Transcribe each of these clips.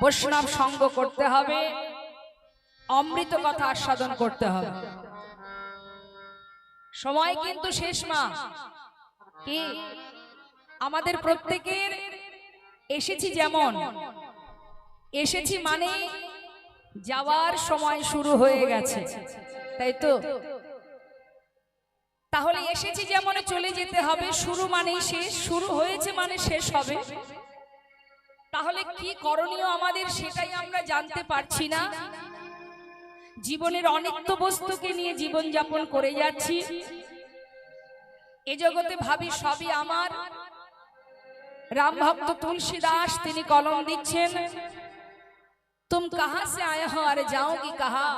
বৈষ্ণব সঙ্গ করতে হবে, অমৃত কথা আস্বাদন করতে হবে। সময় কিন্তু শেষ মা। কি? আমাদের প্রত্যেকের এসেছি যেমন। এসেছি মানে যাওয়ার সময় শুরু হয়ে গেছে। তাই তো? তাহলে এসেছি যেমন চলে যেতে হবে, শুরু মানেই শেষ, শুরু হয়েছে মানে শেষ হবে। তাহলে কি করণীয় আমাদের সেটাই আমরা জানতে পারছি না? জীবনের অনিত্য বস্তুকে নিয়ে জীবন যাপন করে যাচ্ছি। এ জগতে ভাবি সবই আমার। রামভক্ত তুলসী দাস তিনি কলম দিচ্ছেন। তুম কাহা সে আয়া হো আরে যাও কি কাহা?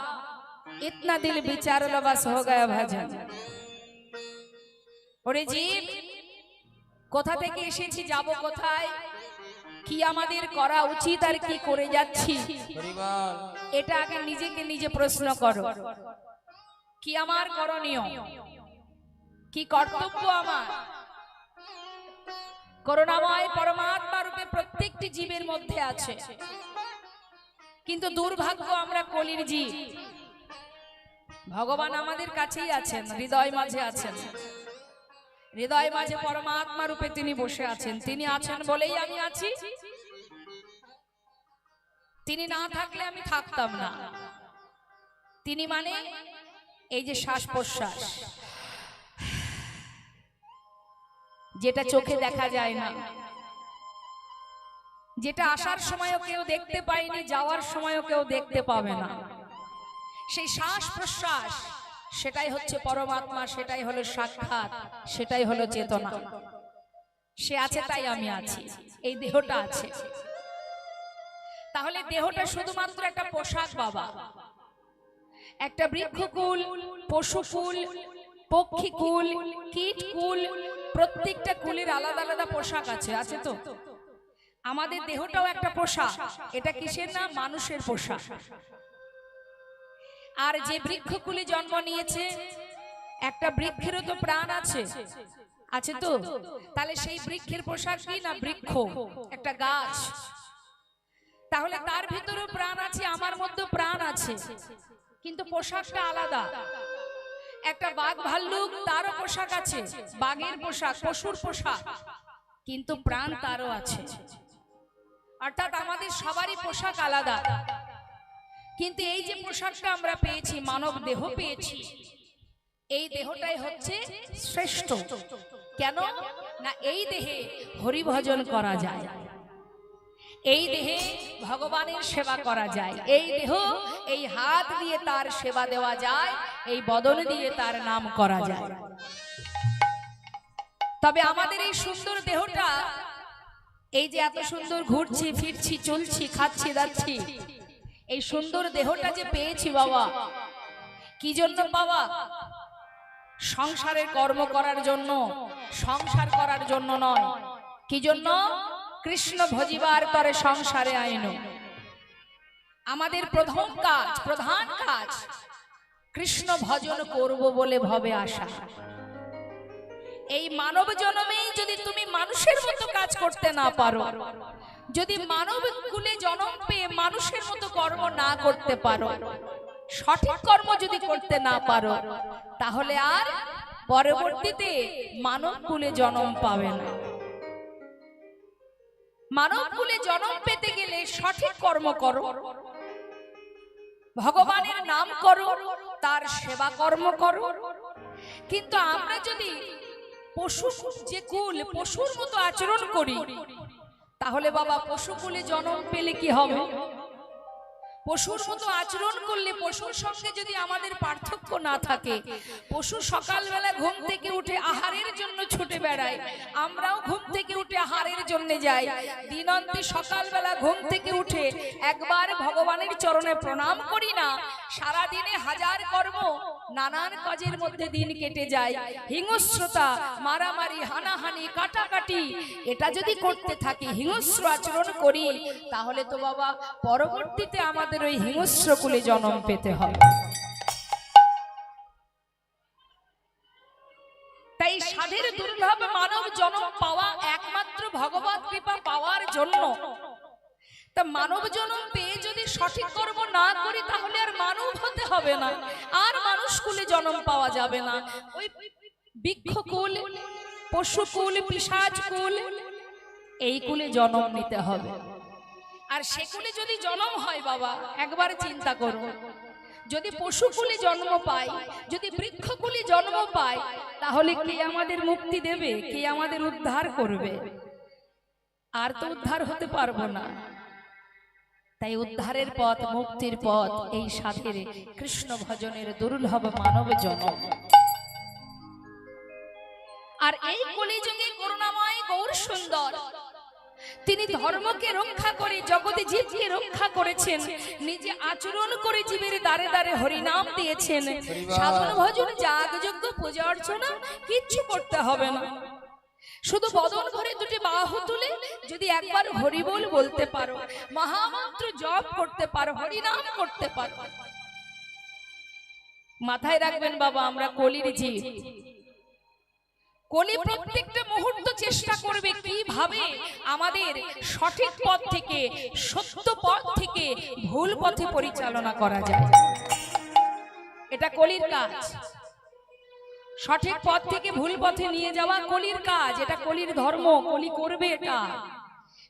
ইতনা দিল বিচার লবাস হো গায়া ভাজন। ওরে জীব, কোথা থেকে এসেছি? যাব কোথায়? কি আমাদের করা উচিত আর কি করে যাচ্ছি? এটা আগে নিজেকে নিজে প্রশ্ন করো। কি আমার করণীয়? কি কর্তব্য আমার? করুণাময় পরমাত্মা রূপে প্রত্যেকটি জীবের মধ্যে আছে। কিন্তু দুর্ভাগ্য আমরা কলির জীব। ভগবান আমাদের কাছেই আছেন, হৃদয় মাঝে আছেন। হৃদয় মাঝে পরমাত্মা রূপে তিনি বসে আছেন। তিনি আছেন বলেই আমি আছি। তিনি না থাকলে আমি থাকতাম না। তিনি মানে এই যে শ্বাস প্রশ্বাস যেটা চোখে দেখা যায় না। যেটা আসার সময়ও কেউ দেখতে পায়নি, যাওয়ার সময়ও কেউ দেখতে পাবে না। সেই শ্বাস প্রশ্বাস সেটাই হচ্ছে পরমাত্মা সেটাই হলো সাক্ষাৎ সেটাই হলো চেতনা। সে আছে তাই আমি আছি। এই দেহটা আছে। তাহলে দেহটা শুধুমাত্র একটা পোশাক বাবা। একটা বৃক্ষকুল পশুকুল পক্ষীকুল কীটকুল প্রত্যেকটা কুলের আলাদা আলাদা পোশাক আছে আছে তো? আমাদের দেহটাও একটা পোশাক। এটা কিসের না? মানুষের পোশাক। আর যে বৃক্ষকুলে জন্ম নিয়েছে একটা বৃক্ষেরও তো প্রাণ আছে। আছে। তো? তাহলে সেই বৃক্ষের পোশাক কি না বৃক্ষ? একটা গাছ। তাহলে তার ভিতরেও প্রাণ আছে আমার মধ্যেও প্রাণ আছে। কিন্তু পোশাকটা আলাদা। একটা বাঘ ভাল্লুক তারও পোশাক আছে। বাঘের পোশাক পশুর পোশাক। কিন্তু প্রাণ তারও আছে। অর্থাৎ আমাদের সবারই পোশাক আলাদা। কিন্তু এই যে পোশাকটা আমরা পেয়েছি, মানব দেহ পেয়েছি, এই দেহটাই হচ্ছে শ্রেষ্ঠ। কেন? না, এই দেহে হরিভজন করা যায়। এই দেহে ভগবানের সেবা করা যায়। এই দেহ, এই হাত দিয়ে তার সেবা দেওয়া যায়, এই বদন দিয়ে তার নাম করা যায়। তবে আমাদের এই সুন্দর দেহটা, এই যে এত সুন্দর ঘুরছি, ফিরছি, চলছি, খাচ্ছি, দাচ্ছি এই সুন্দর দেহটা যে পেয়েছি বাবা কি জন্য বাবা সংসারে কর্ম করার জন্য সংসার করার জন্য নয়। কি জন্য? কৃষ্ণ ভজিবার তরে সংসারে আইন। আমাদের প্রথম কাজ প্রধান কাজ কৃষ্ণ ভজন করব বলে ভবে আসা এই মানব জন্মেই যদি তুমি মানুষের মতো কাজ করতে না পারো যদি মানব কুলে জন্ম পেয়ে মানুষের মতো কর্ম না করতে পারো সঠিক কর্ম যদি করতে না পারো তাহলে আর পরবর্তীতে মানব কুলে জন্ম পাবে না। মানব কুলে জন্ম পেতে গেলে সঠিক কর্ম করো। ভগবানের নাম করো তার সেবা কর্ম করো। কিন্তু আমরা যদি পশু যে কুল পশুর মতো আচরণ করি তাহলে বাবা পশুকুলে জন্ম পেলে কি হবে? পশুর মতো আচরণ করলে পশুর সঙ্গে যদি আমাদের পার্থক্য না থাকে, পশু সকালবেলা ঘুম থেকে উঠে আহারের জন্য ছুটে বেড়ায়, আমরাও ঘুম থেকে উঠে আহারের জন্য যাই। দিনন্তে সকালবেলা ঘুম থেকে উঠে একবার ভগবানের চরণে প্রণাম করি না। সারা দিনে হাজার কর্ম, নানান কাজের মধ্যে দিন কেটে যায়। হিংস্রতা, মারামারি, হানাহানি, কাটাকাটি, এটা যদি করতে থাকি, হিংস্র আচরণ করি, তাহলে তো বাবা, পরবর্তীতে আমাদের ওই হিংস্র কুলে জন্ম পেতে হবে। জন্য। তা মানব জন্ম পেয়ে যদি সঠিক কর্ম না করি, তাহলে আর মানব হতে হবে না। আর মানুষ কুলে জন্ম পাওয়া যাবে না। ওই বৃক্ষকুল পশুকুল পিসাজ কুল, এই কুলে জন্ম নিতে হবে। আর সে কুলে যদি জন্ম হয় বাবা, একবার চিন্তা করো। যদি পশুকুলে জন্ম পাই, যদি বৃক্ষকুলে জন্ম পাই, তাহলে কে আমাদের মুক্তি দেবে? কে আমাদের উদ্ধার করবে? আর তো উদ্ধার হতে পারব না। তাই উদ্ধারের পথ মুক্তির পথ এই সাথের কৃষ্ণ ভজনের দুর্লভ মানব জনম আর এই কলিযুগে করুণাময় গৌর সুন্দর। তিনি ধর্মকে রক্ষা করে জগতে জীবকে রক্ষা করেছেন। নিজে আচরণ করে জীবের দ্বারে দ্বারে হরিনাম দিয়েছেন। সাধন ভজন যাগযজ্ঞ পূজা অর্চনা কিচ্ছু করতে হবে না। শুধু বদন ভরে দুটি বাহু তুলে যদি একবার হরিবোল বলতে পারো, মহামন্ত্র জপ করতে পারো, হরিনাম করতে পারো। মাথায় রাখবেন বাবা, আমরা কলির জীব। কলি প্রত্যেকটা মুহূর্ত চেষ্টা করবে কীভাবে আমাদের সঠিক পথ থেকে, সত্য পথ থেকে ভুল পথে পরিচালনা করা যায়। এটা কলির কাজ। সঠিক পথ থেকে ভুল পথে নিয়ে যাওয়া কলির কাজ, এটা কলির ধর্ম, কলি করবে এটা।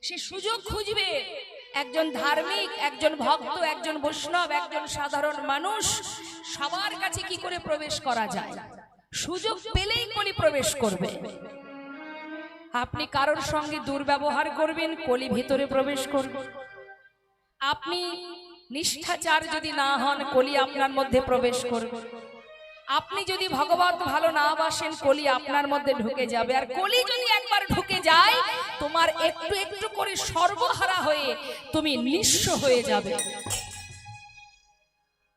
সে সুযোগ খুঁজবে। একজন ধার্মিক, একজন ভক্ত, একজন বৈষ্ণব, একজন সাধারণ মানুষ, সবার কাছে কি করে প্রবেশ করা যায়? সুযোগ পেলেই কলি প্রবেশ করবে। আপনি কারোর সঙ্গে দুর্ব্যবহার করবেন, কলি ভিতরে প্রবেশ করবে। আপনি নিষ্ঠাচার যদি না হন, কলি আপনার মধ্যে প্রবেশ করবে। আপনি যদি ভগবত ভালো না বাসেন, কলি আপনার মধ্যে ঢুকে যাবে। আর কলি যদি একবার তোমার একটু একটু করে সর্বহারা হয়ে তুমি নিঃস্ব হয়ে যাবে।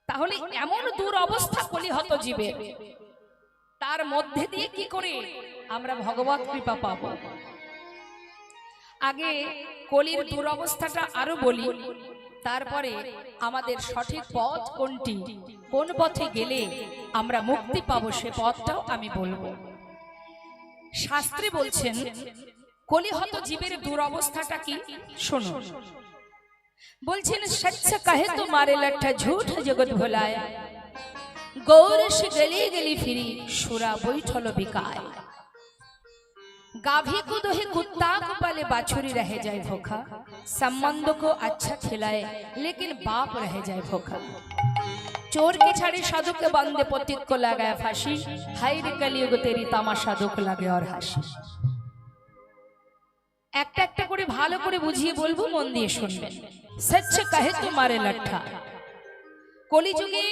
তাহলে এমন দূর অবস্থা কলি হত জীবের তার মধ্যে দিয়ে কি করে আমরা ভগবত কৃপা পাব? আগে কলির দুরবস্থাটা আরও বলি, তারপরে আমাদের সঠিক পথ কোনটি, কোন পথে গেলে আমরা মুক্তি পাবো সে পথটাও আমি বলব। শাস্ত্রে বলছেন কলিহত জীবের দুরবস্থাটা কি শোনো বলছেন সচ্চ কহে তোমারে লঠা ঝুঠ জগৎ ভোলায় গৌরস গলি গলি ফিরি সুরা বৈঠল বিকায় गाभी को दोहे कुत्ता को पाले बाछुरी रह जाए भूखा संबंध को अच्छा खिलाए लेकिन बाप रह जाए भूखा चोर के छाड़े साधु के बंदे पतित को लगाया फांसी हाय रे कलियुग तेरी তামাশা দুঃখ লাগে আর হাসি একটা একটা করে ভালো করে বুঝিয়ে বলব, মন দিয়ে শুনবেন। সচ্চ কাহে তোমারে লঠা। কলিযুগে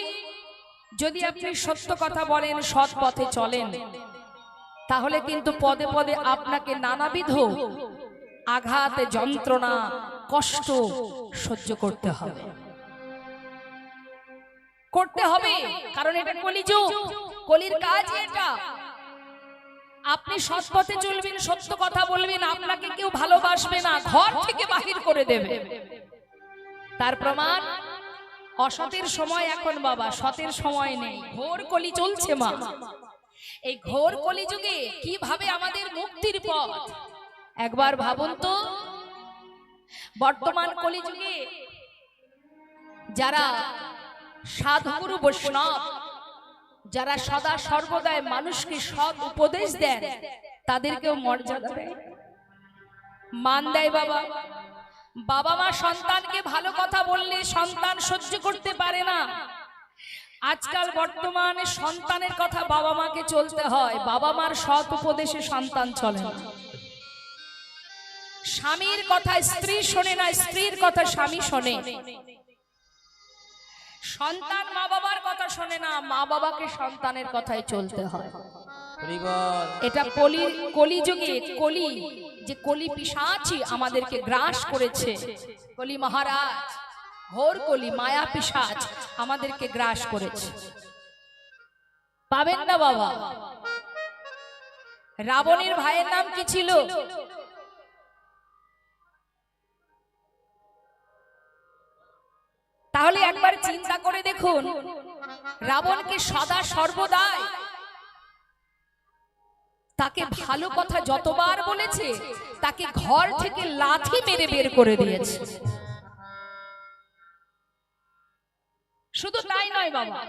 যদি আপনি সত্য কথা বলেন, সৎ পথে চলেন, তাহলে কিন্তু পদে পদে আপনাকে নানাবিধ আঘাত, যন্ত্রণা, কষ্ট সহ্য করতে হবে। করতে হবে, কারণ এটা কলিযুগ। কলির কাজ এটা। আপনি সৎ পথে চলবেন সত্য কথা বলবেন আপনাকে কেউ ভালোবাসবে না ঘর থেকে বাহির করে দেবে। তার প্রমাণ অসতের সময় এখন বাবা সতের সময় নেই। ঘোর কলি চলছে মা। এই ঘোর কলিযুগে কীভাবে আমাদের মুক্তির পথ? একবার ভাবুন তো বর্তমান কলিযুগে যারা সাধুগুরু বৈষ্ণব যারা সদা সর্বদায় মানুষকে সৎ উপদেশ দেন তাদেরকেও মর্যাদা দেয় মান দেয় বাবা। বাবা। মা সন্তানকে ভালো কথা বললে সন্তান সহ্য করতে পারে না। আজকাল বর্তমানে সন্তানের কথা বাবা মাকে চলতে হয়। বাবা মার সৎ উপদেশে সন্তান চলে। না স্বামীর কথা স্ত্রী শোনে না স্ত্রীর কথা স্বামী শোনে। সন্তান মা বাবার কথা শোনে না মা বাবাকে সন্তানের কথাই চলতে হয়। এটা কলি কলিযুগে কলি যে কলি পিসাচি আমাদেরকে গ্রাস করেছে। কলি মহারাজ ঘোর কলি মায়া পিসাচ আমাদেরকে গ্রাস করেছে। পাবেন না বাবা। রাবণের ভাইয়ের নাম কি ছিল? তাহলে একবার চিন্তা করে দেখুন। রাবণকে সদা সর্বদাই তাকে ভালো কথা যতবার বলেছে, তাকে ঘর থেকে লাথি মেরে বের করে দিয়েছে। শুধু তাই নয় বাবা